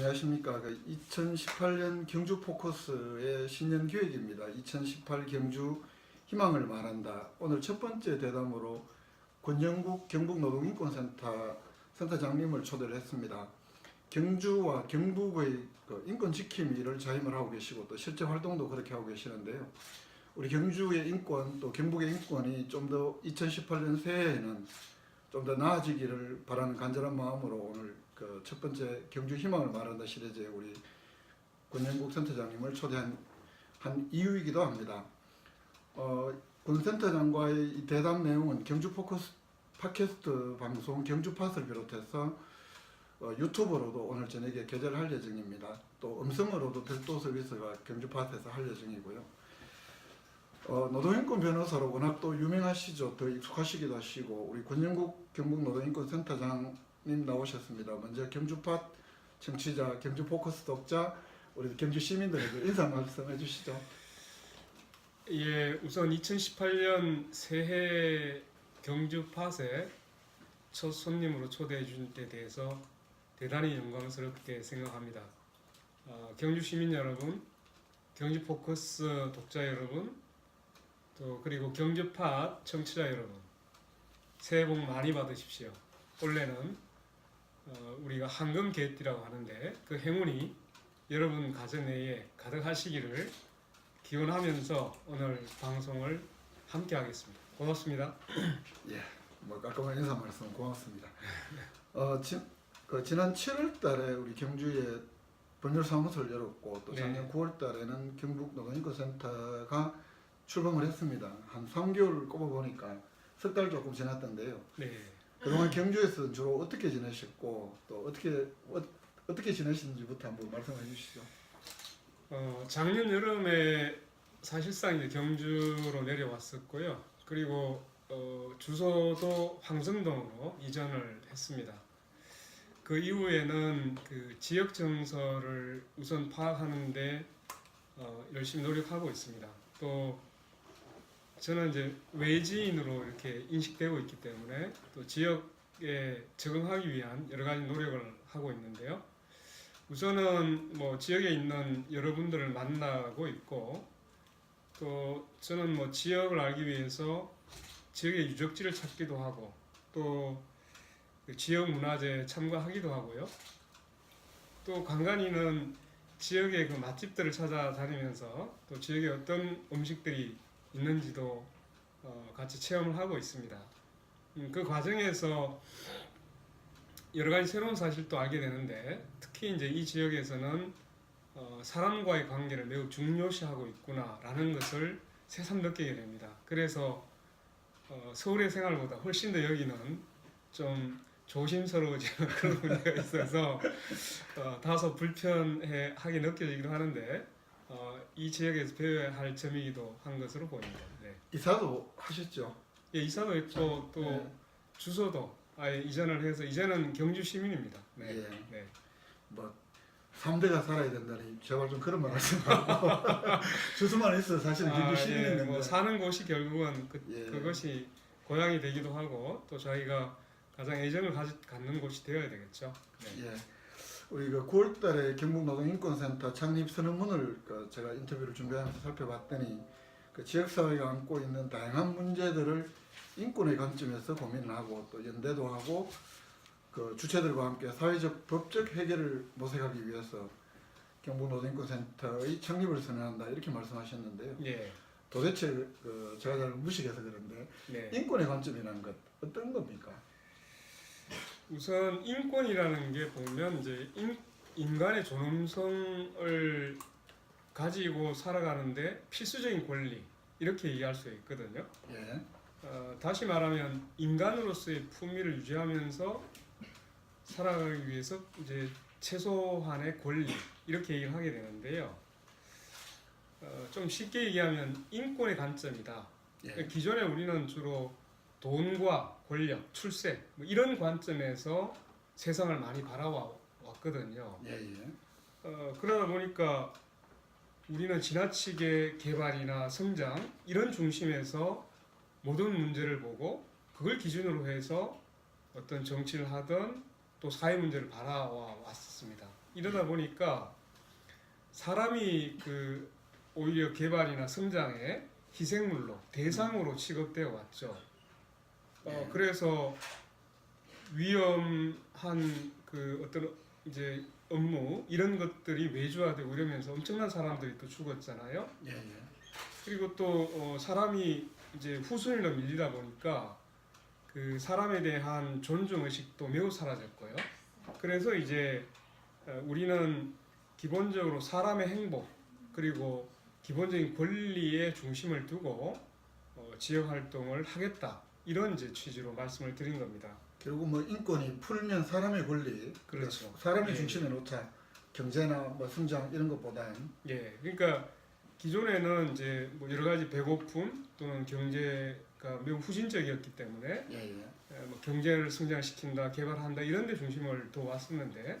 안녕하십니까. 그 2018년 경주 포커스의 신년 기획입니다. 2018 경주 희망을 말한다. 오늘 첫 번째 대담으로 권영국 경북노동인권센터 센터장님을 초대를 했습니다. 경주와 경북의 그 인권 지킴 일을 자임을 하고 계시고 또 실제 활동도 그렇게 하고 계시는데요. 우리 경주의 인권 또 경북의 인권이 좀 더 2018년 새해에는 좀 더 나아지기를 바라는 간절한 마음으로 오늘 그 첫 번째 경주 희망을 말한다 시리즈에 우리 권영국 센터장님을 초대한 한 이유이기도 합니다. 어, 권 센터장과의 이 대담 내용은 경주 포커스 팟캐스트 방송 경주팟을 비롯해서 어, 유튜브로도 오늘 저녁에 게재를 할 예정입니다. 또 음성으로도 별도 서비스가 경주팟에서 할 예정이고요. 어, 노동인권 변호사로 워낙 또 유명하시죠. 더 익숙하시기도 하시고 우리 권영국 경북노동인권센터장 님 나오셨습니다. 먼저 경주팟 청취자, 경주 포커스 독자, 우리 경주 시민들에게 인사 말씀해 주시죠. 예, 우선 2018년 새해 경주 팟에 첫 손님으로 초대해 준데 대해서 대단히 영광스럽게 생각합니다. 어, 경주 시민 여러분, 경주 포커스 독자 여러분, 또 그리고 경주 팟 청취자 여러분, 새해 복 많이 받으십시오. 올해는 어, 우리가 황금 개띠라고 하는데 그 행운이 여러분 가정 내에 가득하시기를 기원하면서 오늘 방송을 함께 하겠습니다. 고맙습니다. 뭐 깔끔한 인사 말씀 고맙습니다. 어, 지, 그 지난 7월달에 우리 경주에 법률 사무소를 열었고 또 네. 작년 9월달에는 경북 노동인권센터가 출범을 했습니다. 한 3개월 꼽아 보니까 석 달 조금 지났던데요. 네. 그동안 경주에서 주로 어떻게 지내셨고 또 어떻게 어, 어떻게 지내시는지부터 한번 말씀해 주시죠. 어, 작년 여름에 사실상 이제 경주로 내려왔었고요. 그리고 어, 주소도 황성동으로 이전을 했습니다. 그 이후에는 그 지역 정서를 우선 파악하는데 어, 열심히 노력하고 있습니다. 또 저는 이제 외지인으로 이렇게 인식되고 있기 때문에 또 지역에 적응하기 위한 여러 가지 노력을 하고 있는데요. 우선은 뭐 지역에 있는 여러분들을 만나고 있고 또 저는 뭐 지역을 알기 위해서 지역의 유적지를 찾기도 하고 또그 지역 문화제에 참가하기도 하고요. 또 간간히는 지역의 그 맛집들을 찾아다니면서 또 지역에 어떤 음식들이 있는지도 어, 같이 체험을 하고 있습니다. 음, 그 과정에서 여러 가지 새로운 사실도 알게 되는데 특히 이제 이 지역에서는 어, 사람과의 관계를 매우 중요시하고 있구나라는 것을 새삼 느끼게 됩니다. 그래서 어, 서울의 생활보다 훨씬 더 여기는 좀 조심스러워지는 그런 문제가 있어서 어, 다소 불편하게 느껴지기도 하는데 어, 이 지역에서 배워야 할 점이기도 한 것으로 보입니다. 네. 이사도 하셨죠? 예, 이사도 했고 또 네. 주소도 아예 이전을 해서 이제는 경주 시민입니다. 네. 예. 네. 뭐 3대가 살아야 된다니 제발 좀 그런 말 하지 말고 주소만 있어 사실은 경주 아, 시민인 예, 뭐 사는 곳이 결국은 그, 예. 그것이 고향이 되기도 하고 또 저희가 가장 애정을 가지, 갖는 곳이 되어야 되겠죠. 네. 예. 우리 그 9월달에 경북노동인권센터 창립 선언문을 그 제가 인터뷰를 준비하면서 살펴봤더니 그 지역사회가 안고 있는 다양한 문제들을 인권의 관점에서 고민을 하고 또 연대도 하고 그 주체들과 함께 사회적 법적 해결을 모색하기 위해서 경북노동인권센터의 창립을 선언한다 이렇게 말씀하셨는데요. 예. 도대체 그 제가 잘 무식해서 그런데 네. 인권의 관점이라는 것 어떤 겁니까? 우선 인권이라는 게 보면 이제 인, 인간의 존엄성을 가지고 살아가는데 필수적인 권리 이렇게 이해할 수 있거든요. 예. 어, 다시 말하면 인간으로서의 품위를 유지하면서 살아가기 위해서 이제 최소한의 권리 이렇게 얘기를 하게 되는데요. 어, 좀 쉽게 얘기하면 인권의 관점이다. 예. 기존에 우리는 주로 돈과 권력, 출세 뭐 이런 관점에서 세상을 많이 바라왔거든요. 예, 예. 어, 그러다 보니까 우리는 지나치게 개발이나 성장 이런 중심에서 모든 문제를 보고 그걸 기준으로 해서 어떤 정치를 하든 또 사회 문제를 바라와 왔었습니다. 이러다 보니까 사람이 그 오히려 개발이나 성장의 희생물로 대상으로 취급되어 왔죠. 어, 네. 그래서 위험한 그 어떤 이제 업무 이런 것들이 외주화되고 이러면서 엄청난 사람들이 또 죽었잖아요. 예, 예. 그리고 또 어, 사람이 이제 후순위로 밀리다 보니까 그 사람에 대한 존중 의식도 매우 사라졌고요. 그래서 이제 어, 우리는 기본적으로 사람의 행복 그리고 기본적인 권리에 중심을 두고 어, 지역 활동을 하겠다 이런 이제 취지로 말씀을 드린 겁니다. 결국 뭐 인권이 풀면 사람의 권리, 그렇죠. 사람의 예. 중심에 놓자 경제나 뭐 성장 이런 것보다는 예, 그러니까 기존에는 이제 뭐 여러 가지 배고픔 또는 경제가 매우 후진적이었기 때문에 예, 예. 에, 뭐 경제를 성장시킨다, 개발한다 이런 데 중심을 둬 왔었는데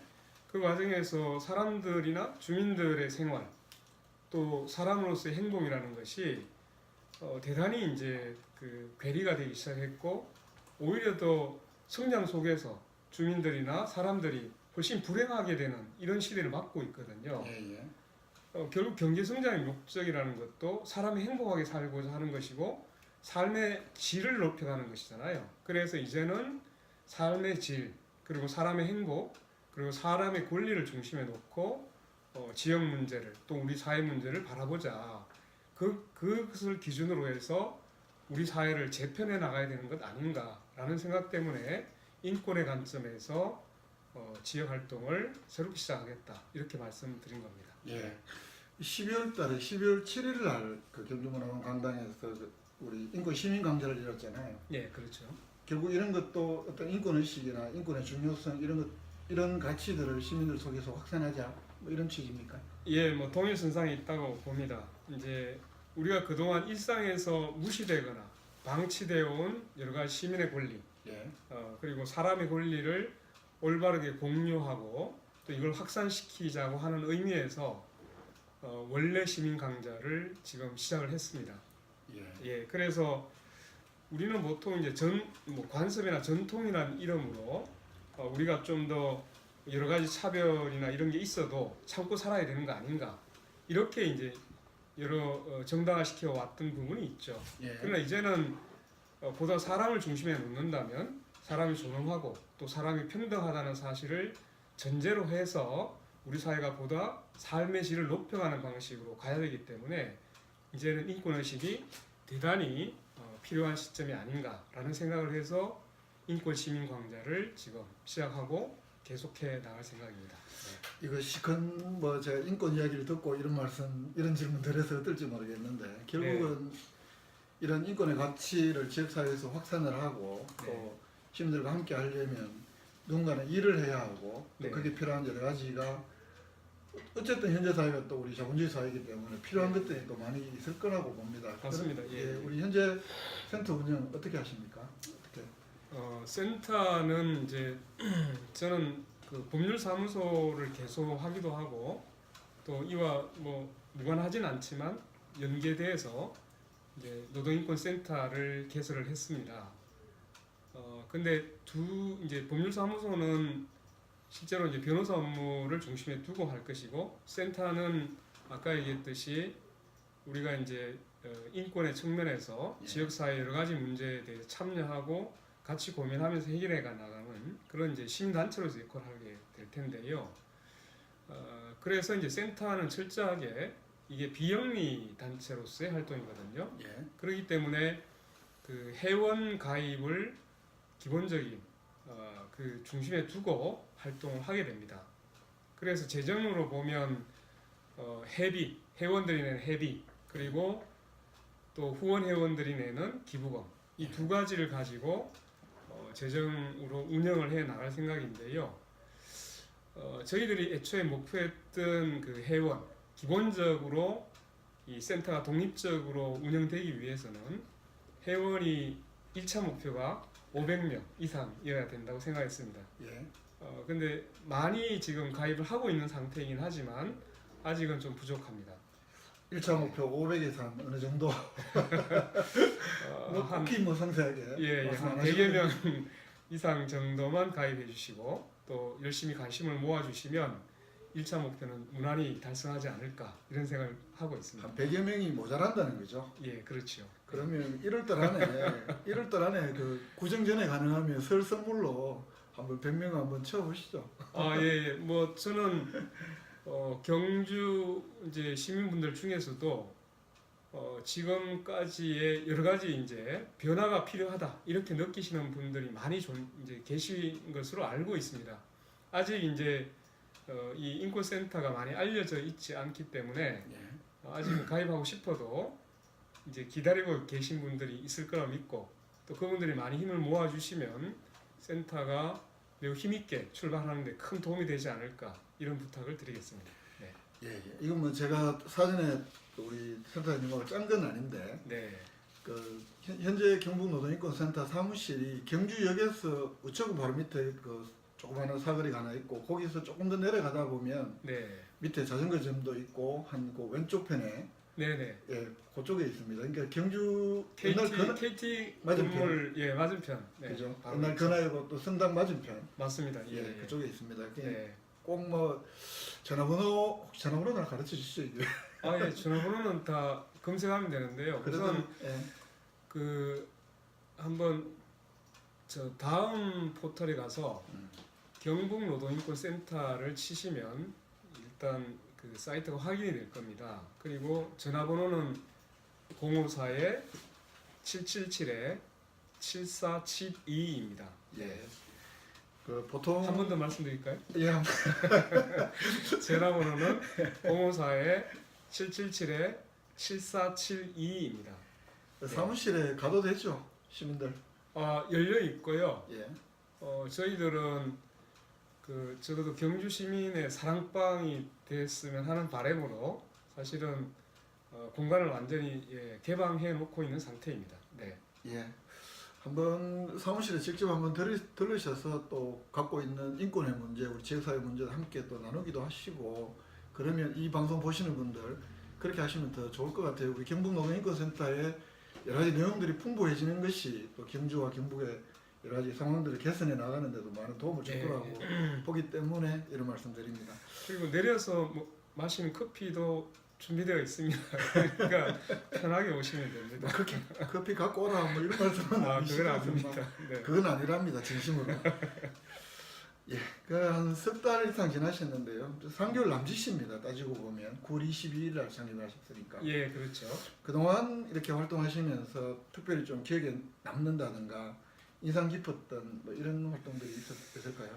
그 과정에서 사람들이나 주민들의 생활 또 사람으로서의 행복이라는 것이 어, 대단히 이제 그 괴리가 되기 시작했고 오히려 더 성장 속에서 주민들이나 사람들이 훨씬 불행하게 되는 이런 시대를 맞고 있거든요. 예, 예. 어, 결국 경제 성장의 목적이라는 것도 사람이 행복하게 살고자 하는 것이고 삶의 질을 높여가는 것이잖아요. 그래서 이제는 삶의 질 그리고 사람의 행복 그리고 사람의 권리를 중심에 놓고 어, 지역 문제를 또 우리 사회 문제를 바라보자. 그 그것을 기준으로 해서 우리 사회를 재편해 나가야 되는 것 아닌가라는 생각 때문에 인권의 관점에서 어, 지역 활동을 새롭게 시작하겠다 이렇게 말씀드린 겁니다. 예. 12월 달에 12월 7일 날그 경주문화원 강당에서 그 우리 인권 시민 강좌를 열었잖아요. 예, 그렇죠. 결국 이런 것도 어떤 인권 의식이나 인권의 중요성 이런 것 이런 가치들을 시민들 속에서 확산하자 뭐 이런 취지입니까? 예, 뭐 동일 선상이 있다고 봅니다. 이제 우리가 그동안 일상에서 무시되거나 방치되어 온 여러 가지 시민의 권리, 예. 어, 그리고 사람의 권리를 올바르게 공유하고 또 이걸 확산시키자고 하는 의미에서 어, 원래 시민 강좌를 지금 시작을 했습니다. 예. 예, 그래서 우리는 보통 이제 전, 뭐 관습이나 전통이라는 이름으로 어, 우리가 좀 더 여러 가지 차별이나 이런 게 있어도 참고 살아야 되는 거 아닌가 이렇게 이제 여러 어, 정당화시켜 왔던 부분이 있죠. 예. 그러나 이제는 어, 보다 사람을 중심에 놓는다면 사람이 존엄하고 또 사람이 평등하다는 사실을 전제로 해서 우리 사회가 보다 삶의 질을 높여가는 방식으로 가야 되기 때문에 이제는 인권 의식이 대단히 어, 필요한 시점이 아닌가라는 생각을 해서 인권 시민 광자를 지금 시작하고 계속해 나갈 생각입니다. 이거 시큰 뭐 제가 인권 이야기를 듣고 이런 말씀 이런 질문 드려서 어떨지 모르겠는데 결국은 이런 인권의 가치를 지역사회에서 확산을 하고 또 네. 시민들과 함께 하려면 누군가는 일을 해야 하고 또 네. 그게 필요한 여러 가지가 어쨌든 현재 사회가 또 우리 자본주의 사회이기 때문에 필요한 것들이 또 많이 있을 거라고 봅니다. 맞습니다. 그럼, 예, 예. 우리 현재 센터 운영 어떻게 하십니까? 어떻게? 어, 센터는 이제 저는 그 법률 사무소를 계속 하기도 하고 또 이와 뭐 무관하진 않지만 연계돼서 이제 노동인권 센터를 개설을 했습니다. 어 근데 두 이제 법률 사무소는 실제로 이제 변호사 업무를 중심에 두고 할 것이고 센터는 아까 얘기했듯이 우리가 이제 어, 인권의 측면에서 예. 지역사회 여러 가지 문제에 대해서 참여하고 같이 고민하면서 해결해 가 나가는 그런 이제 시민단체로서 역할을 하게 될 텐데요. 어, 그래서 이제 센터는 철저하게 이게 비영리 단체로서의 활동이거든요. 예. 그렇기 때문에 그 회원 가입을 기본적인 어, 그 중심에 두고 활동을 하게 됩니다. 그래서 재정으로 보면 어, 회비 회원들이 내는 회비 그리고 또 후원 회원들이 내는 기부금 이 두 가지를 가지고 어, 재정으로 운영을 해 나갈 생각인데요. 어, 저희들이 애초에 목표했던 그 회원 기본적으로 이 센터가 독립적으로 운영되기 위해서는 회원이 1차 목표가 500명 이상이어야 된다고 생각했습니다. 예. 어, 근데 많이 지금 가입을 하고 있는 상태이긴 하지만 아직은 좀 부족합니다. 1차 목표 500 이상 어느 정도 어, 뭐한 국기 뭐 상세하게 예, 예, 말씀 안한 하셔도 100여 명 이상 정도만 가입해 주시고 또 열심히 관심을 모아 주시면 1차 목표는 무난히 달성하지 않을까 이런 생각을 하고 있습니다. 한 100여 명이 모자란다는 거죠. 예, 그렇죠. 그러면 1월달 안에 1월달 안에 그 구정 전에 가능하면 설 선물로 한번 100명 한번 채워보시죠. 아, 예, 예. 뭐 저는 어, 경주 이제 시민분들 중에서도 어, 지금까지의 여러 가지 이제 변화가 필요하다 이렇게 느끼시는 분들이 많이 좀 이제 계신 것으로 알고 있습니다. 아직 이제 어, 이 인권센터가 많이 알려져 있지 않기 때문에 예. 아직 가입하고 싶어도 이제 기다리고 계신 분들이 있을 거라 믿고 또 그분들이 많이 힘을 모아주시면 센터가 매우 힘있게 출발하는데 큰 도움이 되지 않을까 이런 부탁을 드리겠습니다. 예, 예. 이건 뭐 제가 사전에 우리 센터장님하고 짠 건 아닌데 네, 그 현- 현재 경북 노동인권센터 사무실이 경주역에서 우체국 바로 밑에 그 조그마한 사거리가 하나 있고 거기서 조금 더 내려가다 보면 네, 밑에 자전거점도 있고 한 그 왼쪽 편에 네, 네. 예 그쪽에 있습니다. 그러니까 경주 KT 옛날 그 KT 맞은편. 건물 예 맞은편. 네, 그죠? 바로 옛날 그쪽. 근하이고 또 성당 맞은편 맞습니다. 예, 예, 예. 그쪽에 있습니다. 네. 꼭 뭐 전화번호 혹시 전화번호 하나 가르쳐 주시죠. 이게. 아, 예, 전화번호는 다 검색하면 되는데요. 그래도 우선 예. 그 한번 저 다음 포털에 가서 음. 경북 노동인권 센터를 치시면 일단 그 사이트가 확인이 될 겁니다. 그리고 전화번호는 054에 777에 7472입니다. 예. 그 보통 한 번 더 말씀드릴까요? 예, 한 전화번호는 054에 777에 7472입니다. 번 사무실에 가도 되죠, 시민들. 아, 열려 있고요. 예. 어, 저희들은 그 적어도 경주 시민의 사랑방이 됐으면 하는 바람으로 사실은 어, 공간을 완전히 예, 개방해 놓고 있는 상태입니다. 네. 예. 한번 사무실에 직접 한번 들으, 들으셔서 또 갖고 있는 인권의 문제, 우리 지역사회 문제도 함께 또 나누기도 하시고 그러면 이 방송 보시는 분들 그렇게 하시면 더 좋을 것 같아요. 우리 경북노동인권센터에 여러 가지 내용들이 풍부해지는 것이 또 경주와 경북의 여러 가지 상황들을 개선해 나가는 데도 많은 도움을 줄 예. 거라고 보기 때문에 이런 말씀드립니다. 그리고 내려서 뭐, 마시는 커피도 준비되어 있습니다. 그러니까 편하게 오시면 됩니다. 커피, 커피 갖고 오라 뭐 이런 말씀은 아? 그건 아닙니다. 네. 그건 아니랍니다, 진심으로. 예, 그한석 달 이상 지나셨는데요. 3개월 남짓입니다, 따지고 보면. 9월 22일 날 창립하셨으니까. 예, 그렇죠. 그동안 이렇게 활동하시면서 특별히 좀 기억에 남는다든가 인상 깊었던 뭐 이런 활동들이 있었, 있을까요?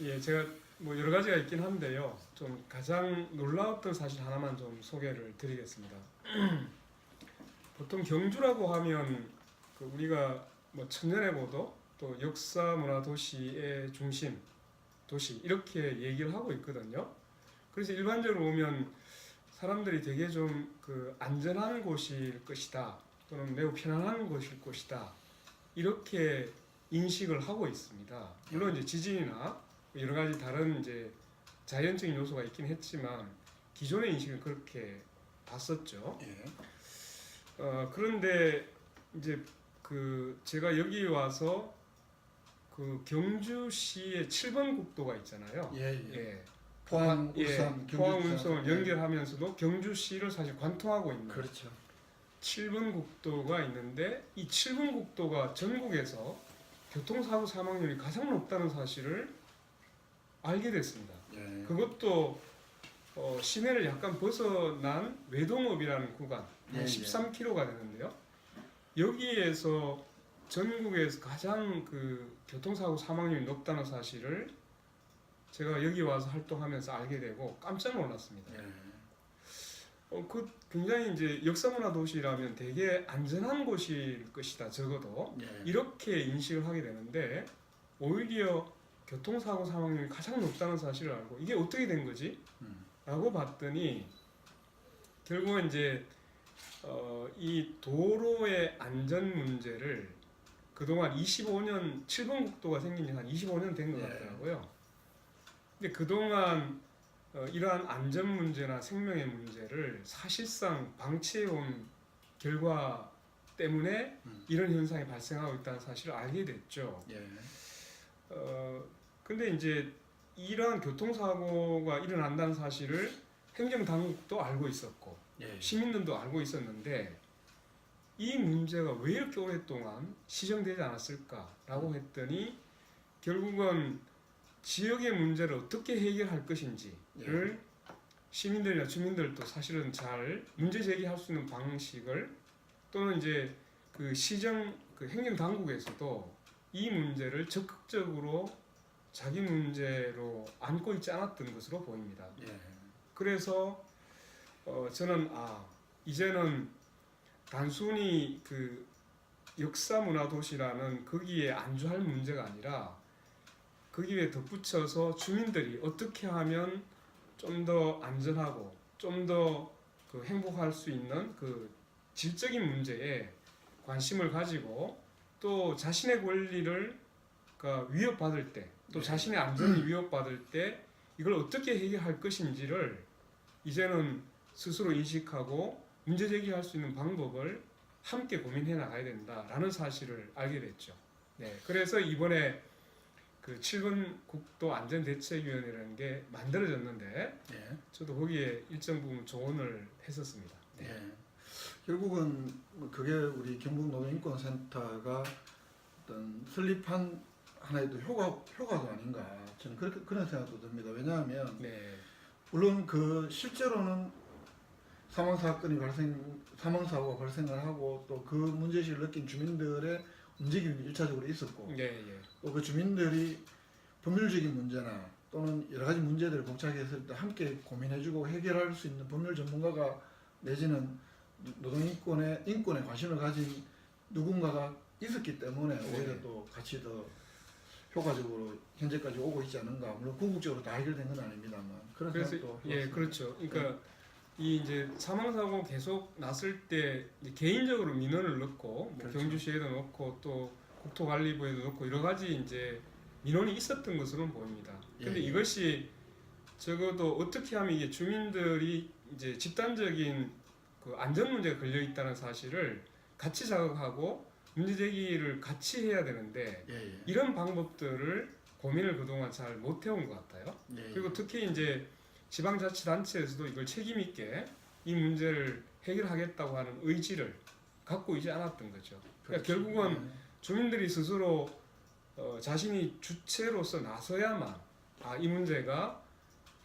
예, 제가 뭐 여러 가지가 있긴 한데요. 좀 가장 놀라웠던 사실 하나만 좀 소개를 드리겠습니다. 보통 경주라고 하면 그 우리가 뭐 천년의 고도 또 역사 문화 도시의 중심 도시 이렇게 얘기를 하고 있거든요. 그래서 일반적으로 보면 사람들이 되게 좀 그 안전한 곳일 것이다 또는 매우 편안한 곳일 것이다 이렇게 인식을 하고 있습니다. 물론 이제 지진이나 여러 가지 다른 이제 자연적인 요소가 있긴 했지만 기존의 인식은 그렇게 봤었죠. 예. 어, 그런데 이제 그 제가 여기 와서 그 경주시의 7번 국도가 있잖아요. 예, 예. 예. 포항, 예, 울산, 경주, 포항. 운송을 예. 연결하면서도 경주시를 사실 관통하고 있는 그렇죠. 7번 국도가 있는데 이 7번 국도가 전국에서 교통사고 사망률이 가장 높다는 사실을 알게 됐습니다. 예. 그것도 어, 시내를 약간 벗어난 외동읍이라는 구간 예, 한 예. 13km가 되는데요. 여기에서 전국에서 가장 그 교통사고 사망률이 높다는 사실을 제가 여기 와서 활동하면서 알게 되고 깜짝 놀랐습니다. 예. 어, 그 굉장히 이제 역사문화 도시라면 되게 안전한 곳일 것이다 적어도 예. 이렇게 인식을 하게 되는데 오히려 교통사고 사망률이 가장 높다는 사실을 알고 이게 어떻게 된 거지? 음. 라고 봤더니 결국은 이제 어, 이 도로의 안전 문제를 그동안 25년 7번 국도가 생긴 지 한 25년 된것 예. 같더라고요. 근데 그동안 어, 이러한 안전 문제나 생명의 문제를 사실상 방치해온 결과 때문에 음. 이런 현상이 발생하고 있다는 사실을 알게 됐죠. 예. 어, 근데 이제 이러한 교통사고가 일어난다는 사실을 행정당국도 알고 있었고 예. 시민들도 알고 있었는데 이 문제가 왜 이렇게 오랫동안 시정되지 않았을까라고 했더니 결국은 지역의 문제를 어떻게 해결할 것인지를 시민들이나 주민들도 사실은 잘 문제 제기할 수 있는 방식을 또는 이제 그 시정 그 행정 당국에서도 이 문제를 적극적으로 자기 문제로 안고 있지 않았던 것으로 보입니다. 예. 그래서 어, 저는 아 이제는 단순히 그 역사 문화 도시라는 거기에 안주할 문제가 아니라 거기에 덧붙여서 주민들이 어떻게 하면 좀 더 안전하고 좀 더 그 행복할 수 있는 그 질적인 문제에 관심을 가지고 또 자신의 권리를 그 위협받을 때또 네. 자신의 안전이 위협받을 때 이걸 어떻게 해결할 것인지를 이제는 스스로 인식하고 문제 제기할 수 있는 방법을 함께 고민해 나가야 된다라는 사실을 알게 됐죠. 네, 그래서 이번에 그 7번 국도 안전대책위원회라는 게 만들어졌는데 예. 저도 거기에 일정 부분 조언을 했었습니다. 네. 예. 결국은 뭐 그게 우리 경북 노동인권센터가 어떤 설립한 하나의 또 효과 효과도 아닌가 저는 그렇게 그런 생각도 듭니다. 왜냐하면 네. 물론 그 실제로는 사망 사건이 발생 사망 사고가 발생을 하고 또 그 문제의식을 느낀 주민들의 움직임이 일차적으로 있었고 네, 예. 또그 주민들이 법률적인 문제나 또는 여러 가지 문제들을 복잡했을 때 함께 고민해주고 해결할 수 있는 법률 전문가가 내지는 노동 인권에 인권에 관심을 가진 누군가가 있었기 때문에 네. 오히려 또 같이 더 효과적으로 현재까지 오고 있지 않은가 물론 궁극적으로 다 해결된 건 아닙니다만 그런 그래서 생각도 예, 해봤습니다. 그렇죠. 그러니까 이 이제 사망 사고 계속 났을 때 이제 개인적으로 민원을 넣고 뭐 그렇죠. 경주시에도 넣고 또 국토관리부에도 넣고 여러 가지 이제 민원이 있었던 것으로 보입니다. 근데 예, 예. 이것이 적어도 어떻게 하면 이게 주민들이 이제 집단적인 그 안전 문제가 걸려 있다는 사실을 같이 자극하고 문제 제기를 같이 해야 되는데 예, 예. 이런 방법들을 고민을 그동안 잘 못 해온 것 같아요. 예, 예. 그리고 특히 이제 지방자치단체에서도 이걸 책임 있게 이 문제를 해결하겠다고 하는 의지를 갖고 있지 않았던 거죠. 그러니까 그렇죠. 결국은 주민들이 스스로 어, 자신이 주체로서 나서야만 아, 이 문제가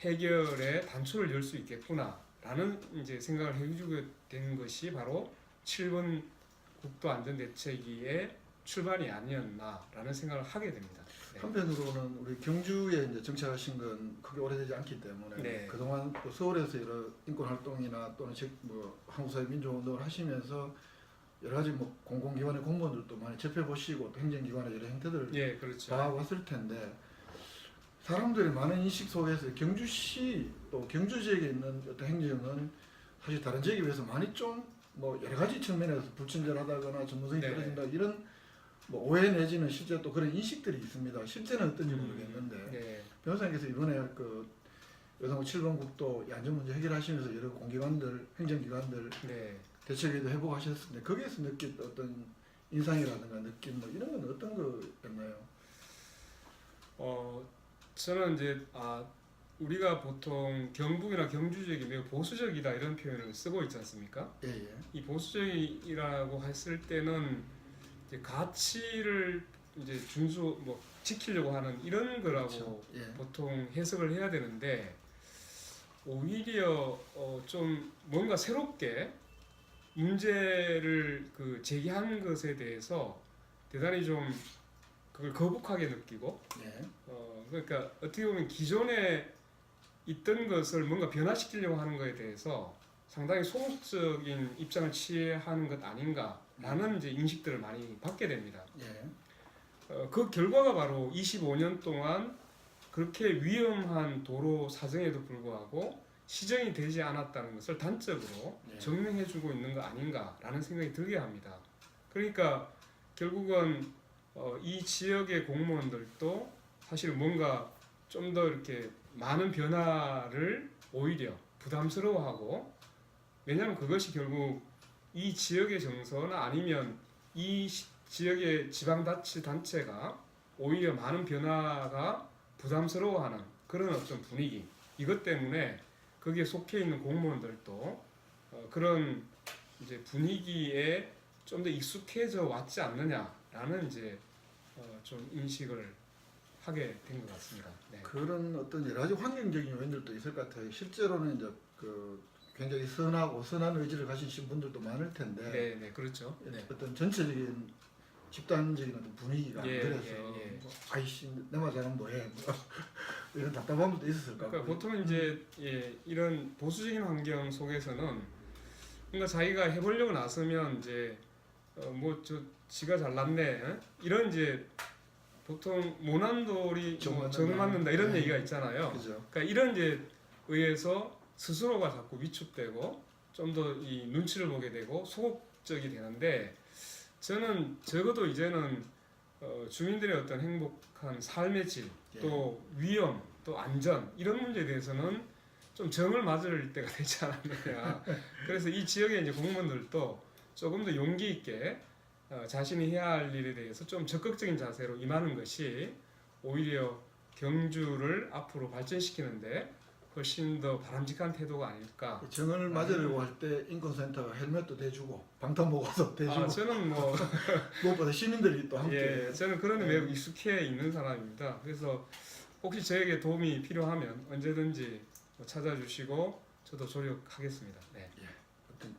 해결의 단초를 열 수 있겠구나라는 이제 생각을 해주게 된 것이 바로 7번 국도안전 대책위의 출발이 아니었나라는 생각을 하게 됩니다. 네. 한편으로는 우리 경주에 이제 정착하신 건 크게 오래되지 않기 때문에 네. 그동안 또 서울에서 여러 인권 활동이나 또는 즉뭐 한국사회 민주운동을 하시면서 여러 가지 뭐 공공기관의 공무원들도 많이 접해 보시고 또 행정기관의 여러 형태들을 예, 그렇죠. 봐왔을 텐데 사람들의 많은 인식 속에서 경주시 또 경주 지역에 있는 어떤 행정은 사실 다른 지역에 비해서 많이 좀 뭐 여러 가지 측면에서 불친절하다거나 전문성이 네. 떨어진다 이런 뭐 오해 내지는 실제 또 그런 인식들이 있습니다. 실제는 어떤지 음, 모르겠는데 네. 변호사님께서 이번에 그 여성 7번 국도 이 안전 문제 해결하시면서 여러 공기관들, 행정기관들 네. 대책회의도 해보고 하셨는데 거기에서 느낀 어떤 인상이라든가 느낌 뭐 이런 건 어떤 거였나요? 어 저는 이제 아 우리가 보통 경북이나 경주 지역이 매우 보수적이다 이런 표현을 쓰고 있지 않습니까? 예, 예. 이 보수적이라고 했을 때는 이제 가치를 이제 준수 뭐 지키려고 하는 이런 거라고 그렇죠. 예. 보통 해석을 해야 되는데 오히려 어, 좀 뭔가 새롭게 문제를 그 제기한 것에 대해서 대단히 좀 그걸 거북하게 느끼고 예. 어, 그러니까 어떻게 보면 기존에 있던 것을 뭔가 변화시키려고 하는 것에 대해서 상당히 소극적인 입장을 취하는 것 아닌가라는 이제 인식들을 많이 받게 됩니다. 예. 어, 그 결과가 바로 25년 동안 그렇게 위험한 도로 사정에도 불구하고 시정이 되지 않았다는 것을 단적으로 예. 증명해주고 있는 거 아닌가라는 생각이 들게 합니다. 그러니까 결국은 어, 이 지역의 공무원들도 사실 뭔가 좀 더 이렇게 많은 변화를 오히려 부담스러워하고 왜냐하면 그것이 결국 이 지역의 정서나 아니면 이 시- 지역의 지방자치 단체가 오히려 많은 변화가 부담스러워하는 그런 어떤 분위기 이것 때문에 거기에 속해 있는 공무원들도 어, 그런 이제 분위기에 좀 더 익숙해져 왔지 않느냐라는 이제 어, 좀 인식을 하게 된 것 같습니다. 네. 그런 어떤 여러 가지 환경적인 요인들도 있을 것 같아요. 실제로는 이제 그 굉장히 선하고 선한 의지를 가지신 분들도 많을 텐데 네, 네, 그렇죠. 네. 어떤 전체적인 집단적인 어떤 분위기가 예, 안 그래서 예, 예. 뭐, 아이씨 내 맞아는 뭐해 뭐 이런 답답함도 있었을 것 그러니까 같고 보통은 이제 예, 이런 보수적인 환경 속에서는 뭔가 자기가 해보려고 나서면 이제 어, 뭐저 지가 잘났네 어? 이런 이제 보통 모난돌이 정뭐 맞는다 이런 네. 얘기가 있잖아요. 그죠 그러니까 이런 이제 의해서 스스로가 자꾸 위축되고 좀 더 이 눈치를 보게 되고 소극적이 되는데 저는 적어도 이제는 어, 주민들의 어떤 행복한 삶의 질, 예. 또 위험, 또 안전 이런 문제에 대해서는 좀 정을 맞을 때가 되지 않았느냐. 그래서 이 지역의 이제 공무원들도 조금 더 용기 있게 어, 자신이 해야 할 일에 대해서 좀 적극적인 자세로 임하는 것이 오히려 경주를 앞으로 발전시키는데 훨씬 더 바람직한 태도가 아닐까. 정을 맞으려고 할 때 인권센터가 헬멧도 대주고 방탄복도 대주고 아, 저는 뭐 무엇보다 시민들이 또 함께 예, 저는 그런 데 매우 익숙해 있는 사람입니다. 그래서 혹시 저에게 도움이 필요하면 언제든지 뭐 찾아주시고 저도 조력하겠습니다. 네. 어떤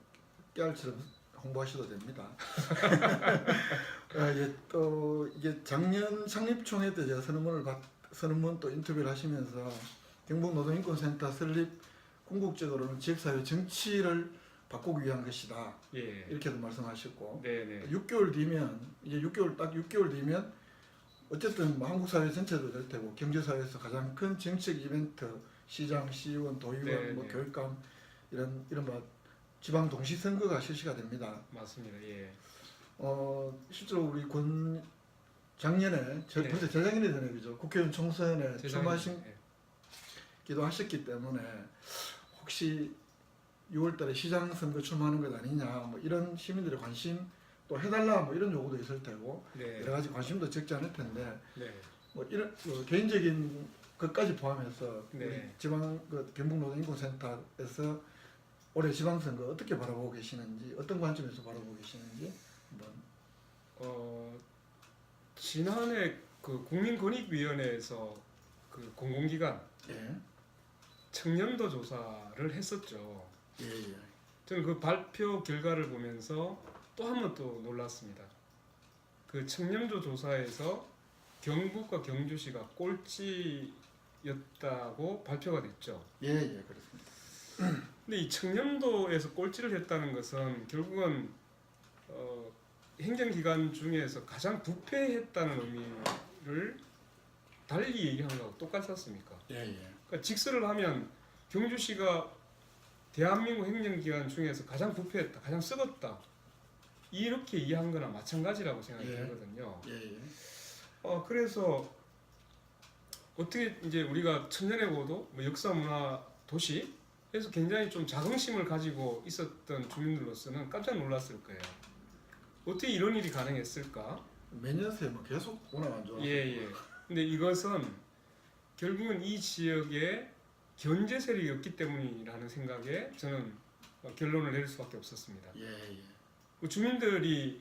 깨알처럼 홍보하셔도 됩니다. 아, 예, 또 이게 작년 창립총회 때 제가 선언문을 받, 선언문 또 인터뷰를 하시면서 경북노동인권센터 설립 궁극적으로는 지역사회 정치를 바꾸기 위한 것이다 예. 이렇게도 말씀하셨고 네, 네. 6개월 뒤면 이제 6개월 딱 6개월 뒤면 어쨌든 뭐 한국 사회 전체도 될 테고 경제 사회에서 가장 큰 정책 이벤트 시장, 시의원, 도의원, 네, 뭐 네. 교육감 이런 이런 뭐 지방 동시 선거가 실시가 됩니다. 맞습니다. 예. 어 실제로 우리 권 작년에 저 네. 벌써 재작년이 되네 그죠? 국회의원 총선에 출마하시기도 예. 하셨기 때문에 혹시 6월달에 시장 선거 출마하는 것 아니냐 뭐 이런 시민들의 관심 또 해달라 뭐 이런 요구도 있을 테고 네. 여러 가지 관심도 적지 않을 텐데 네. 뭐 이런 뭐 개인적인 것까지 포함해서 네. 우리 지방 그 경북노동인권센터에서 올해 지방선거 어떻게 바라보고 계시는지 어떤 관점에서 바라보고 계시는지 한번 어, 지난해 그 국민권익위원회에서 그 공공기관 예. 청년도 조사를 했었죠. 예, 예. 저는 그 발표 결과를 보면서 또 한 번 또 놀랐습니다. 그 청년도 조사에서 경북과 경주시가 꼴찌였다고 발표가 됐죠. 예, 예, 그렇습니다. 근데 이 청년도에서 꼴찌를 했다는 것은 결국은 어, 행정기관 중에서 가장 부패했다는 의미를 달리 얘기한 거하고 똑같지 않습니까? 예, 예. 그러니까 직설을 하면 경주시가 대한민국 행정기관 중에서 가장 부패했다, 가장 썩었다 이렇게 이해한 거나 마찬가지라고 생각이 예. 들거든요. 예, 예. 어 그래서 어떻게 이제 우리가 천년의 고도, 뭐 역사 문화 도시 그래서 굉장히 좀 자긍심을 가지고 있었던 주민들로서는 깜짝 놀랐을 거예요. 어떻게 이런 일이 가능했을까? 매년 새뭐 계속 워낙 안 좋아. 예, 예. 근데 이것은 결국은 이 지역에 견제 세력이 없기 때문이라는 생각에 저는 어, 결론을 내릴 수밖에 없었습니다. 예, 예. 그 주민들이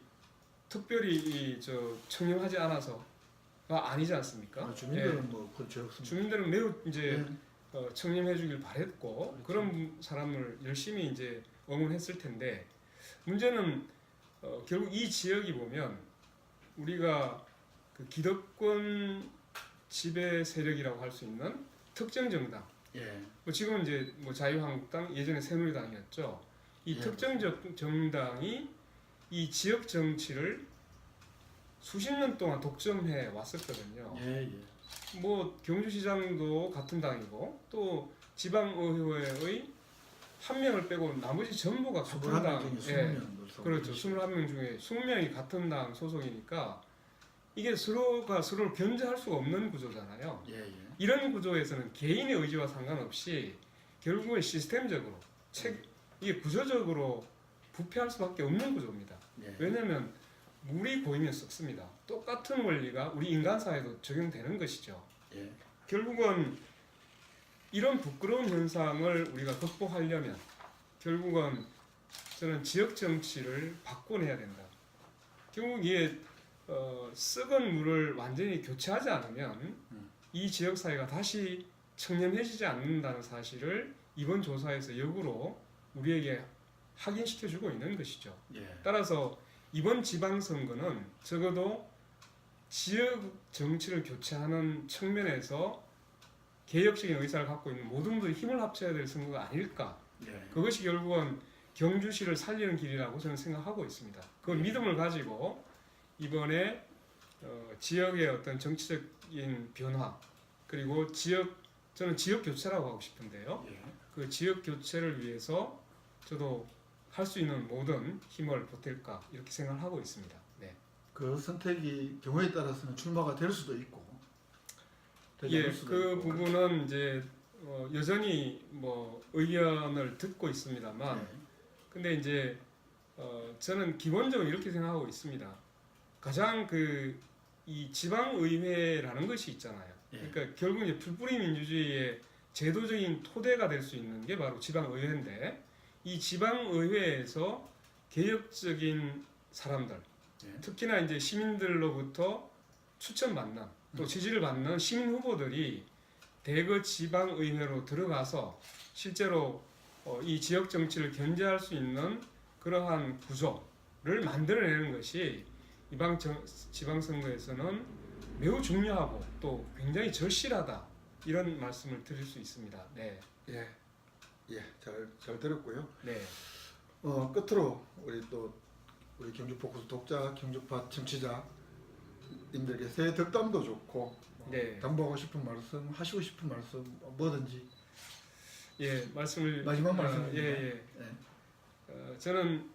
특별히 이저 청렴하지 않아서가 아니지 않습니까? 아, 주민들은 뭐 그렇죠. 예. 주민들은 매우 이제 예. 어, 청렴해주길 바랬고 그렇죠. 그런 사람을 열심히 이제 응원했을 텐데 문제는 어, 결국 이 지역이 보면 우리가 그 기득권 지배 세력이라고 할 수 있는 특정 정당 예. 뭐 지금은 이제 뭐 자유한국당 예전에 새누리당이었죠 이 예, 특정 정- 정당이 이 지역 정치를 수십 년 동안 독점해 왔었거든요. 예, 예. 뭐 경주시장도 같은 당이고 또 지방의회의 한 명을 빼고 나머지 전부가 같은 21명 당, 중에 예, 20명 벌써. 그렇죠. 21명 중에 20명이 같은 당 소속이니까 이게 서로가 서로를 견제할 수가 없는 구조잖아요. 예, 예. 이런 구조에서는 개인의 의지와 상관없이 결국은 시스템적으로 책 이게 구조적으로 부패할 수밖에 없는 구조입니다. 예. 왜냐하면 물이 고이면 썩습니다. 똑같은 원리가 우리 인간 사회도 적용되는 것이죠. 예. 결국은 이런 부끄러운 현상을 우리가 극복하려면 결국은 저는 지역 정치를 바꿔내야 된다. 결국 이게 어, 썩은 물을 완전히 교체하지 않으면 음. 이 지역 사회가 다시 청렴해지지 않는다는 사실을 이번 조사에서 역으로 우리에게 확인시켜주고 있는 것이죠. 예. 따라서 이번 지방선거는 적어도 지역 정치를 교체하는 측면에서 개혁적인 의사를 갖고 있는 모든 분들이 힘을 합쳐야 될 선거가 아닐까. 예. 그것이 결국은 경주시를 살리는 길이라고 저는 생각하고 있습니다. 그 믿음을 가지고 이번에 어, 지역의 어떤 정치적인 변화 그리고 지역 저는 지역 교체라고 하고 싶은데요. 예. 그 지역 교체를 위해서 저도 할 수 있는 모든 힘을 보탤까 이렇게 생각을 하고 있습니다. 네. 그 선택이 경우에 따라서는 출마가 될 수도 있고 예, 수도 그 있고. 부분은 이제 어, 여전히 뭐 의견을 듣고 있습니다만, 예. 근데 이제 어, 저는 기본적으로 이렇게 생각하고 있습니다. 가장 그 이 지방 의회라는 것이 있잖아요. 예. 그러니까 결국 이제 풀뿌리 민주주의의 제도적인 토대가 될 수 있는 게 바로 지방 의회인데 이 지방 의회에서 개혁적인 사람들, 예. 특히나 이제 시민들로부터 추천받는 또 음. 지지를 받는 시민 후보들이 대거 지방 의회로 들어가서 실제로 어, 이 지역 정치를 견제할 수 있는 그러한 구조를 만들어내는 것이 이방 정- 지방선거에서는 매우 중요하고 또 굉장히 절실하다 이런 말씀을 드릴 수 있습니다. 네, 예. 예. 잘, 잘 들었고요. 네, 어, 끝으로 우리 또 우리 경주 포커스 독자 경주파 청취자님들께 새해 덕담도 좋고 어, 네. 당부하고 싶은 말씀, 하시고 싶은 말씀 뭐든지 예 말씀을 마지막 어, 말씀입니다. 예, 예. 예. 어, 저는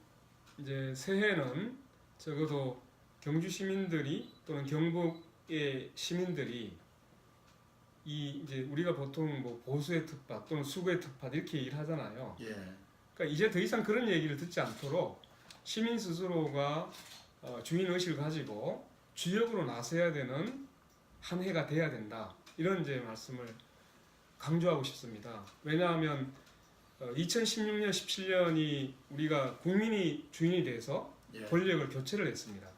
이제 새해는 적어도 경주 시민들이 또는 경북의 시민들이 이 이제 우리가 보통 뭐 보수의 특파 또는 수구의 특파 이렇게 얘기를 하잖아요. 예. 그러니까 이제 더 이상 그런 얘기를 듣지 않도록 시민 스스로가 어, 주인 의식을 가지고 주역으로 나서야 되는 한 해가 돼야 된다. 이런 이제 말씀을 강조하고 싶습니다. 왜냐하면 어, 2016년, 17년이 우리가 국민이 주인이 돼서 예. 권력을 교체를 했습니다.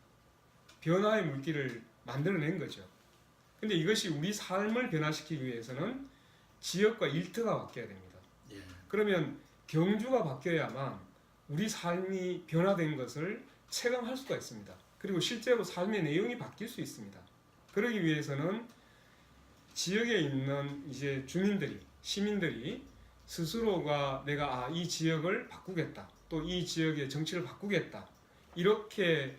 변화의 물기를 만들어낸 거죠. 근데 이것이 우리 삶을 변화시키기 위해서는 지역과 일터가 바뀌어야 됩니다. 예. 그러면 경주가 바뀌어야만 우리 삶이 변화된 것을 체감할 수가 있습니다. 그리고 실제로 삶의 내용이 바뀔 수 있습니다. 그러기 위해서는 지역에 있는 이제 주민들이 시민들이 스스로가 내가 아, 이 지역을 바꾸겠다. 또 이 지역의 정치를 바꾸겠다. 이렇게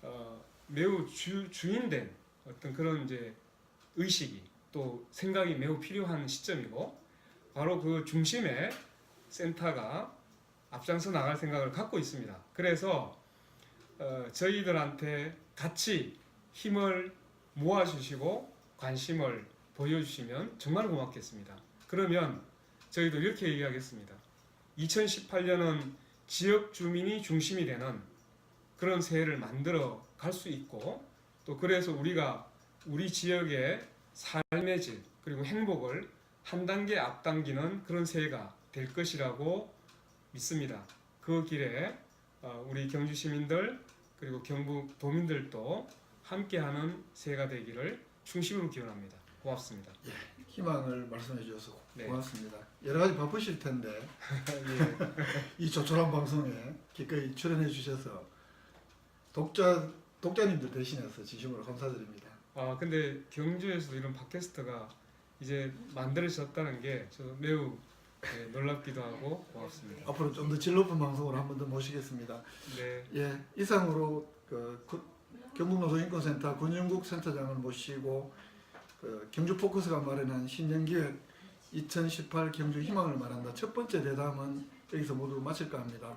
어, 매우 주, 주인된 어떤 그런 이제 의식이 또 생각이 매우 필요한 시점이고 바로 그 중심에 센터가 앞장서 나갈 생각을 갖고 있습니다. 그래서 어, 저희들한테 같이 힘을 모아주시고 관심을 보여주시면 정말 고맙겠습니다. 그러면 저희도 이렇게 얘기하겠습니다. 2018년은 지역 주민이 중심이 되는 그런 새해를 만들어 갈 수 있고 또 그래서 우리가 우리 지역의 삶의 질 그리고 행복을 한 단계 앞당기는 그런 새해가 될 것이라고 믿습니다. 그 길에 어, 우리 경주 시민들 그리고 경북 도민들도 함께하는 새해가 되기를 충심으로 기원합니다. 고맙습니다. 희망을 말씀해 주셔서 네. 고맙습니다. 여러 가지 바쁘실 텐데 예, 이 조촐한 방송에 기꺼이 출연해 주셔서 독자 독자님들 대신해서 진심으로 감사드립니다. 아 근데 경주에서도 이런 팟캐스트가 이제 만들어졌다는 게 저도 매우 네, 놀랍기도 하고 고맙습니다. 앞으로 좀 더 질 높은 방송으로 한 번 더 모시겠습니다. 네, 예, 이상으로 그 구- 경북노동인권센터 권영국 센터장을 모시고 그 경주 포커스가 마련한 신년기획 2018 경주 희망을 말한다 첫 번째 대담은 여기서 모두 마칠까 합니다.